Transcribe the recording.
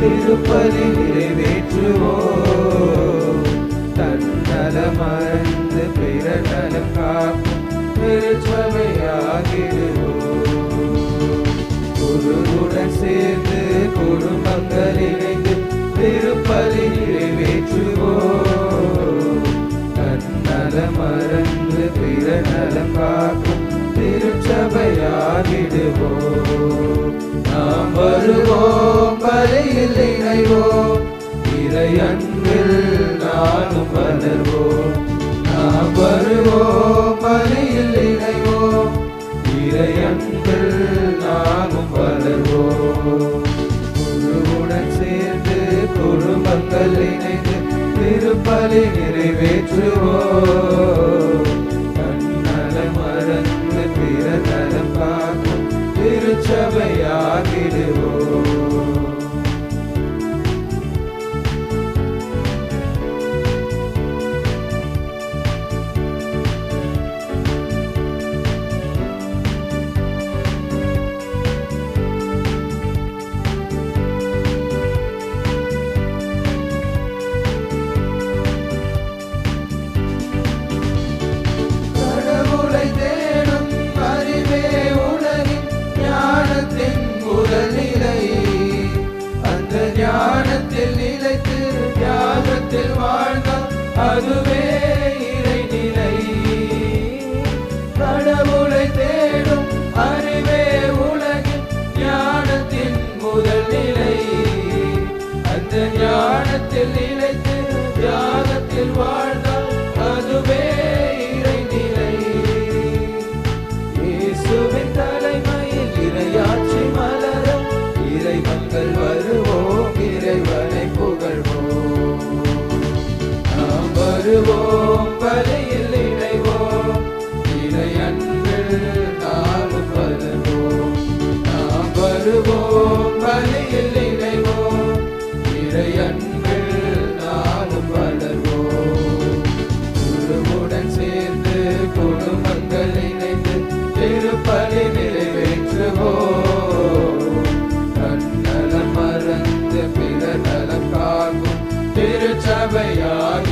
திருப்பதி நிறைவேற்றுவோ தன்னலமர்ந்து பிற நலம் காக்கும் பெருச்சமையாகிடுவோ குருவுடன் சேர்ந்து குடும்பங்கள் இணைந்து திருப்பதி நிறைவேற்றுவோ தன்னலமர்ந்து பிற நலம் காக்கும் திருச்சபையாகிடுவோ நாம் வருவோம். அன்பில் நானும் வளர்வோம் நாம் வருவோம் பலியில் இணைவோம் இறை அன்பில் நானும் வளர்வோம் குழுவுடன் சேர்ந்து குடும்பங்கள் இணைந்து திருப்பலி நிறைவேற்றுவோம் கண்ணல மறந்து பிற நலம் பார்க்கும் திருச்சபையாகிடுவோம் நிலை அந்த ஞானத்தில் நிலைத்து தியாகத்தில் வாழ்ந்தால் அதுவே இறைநிலை. கடவுளை தேடும் அறிவே உலகின் ஞானத்தின் முதல் நிலை. அந்த ஞானத்தில் நிலை தெய்வங்கள் வருவோம் இறைவனை புகழ்வோம். நாம் வருவோம் பலியில் இணைவோம். இணையன்கள் நாளும் வருவோம். நாம் வருவோம் பலியில் இணைவோம். இறையன்கள் நாளும் வளர்வோம். குருவுடன் சேர்ந்து குடும்பங்கள் இணைந்து திருப்பலி நிறைவேற்றுவோம். Yeah.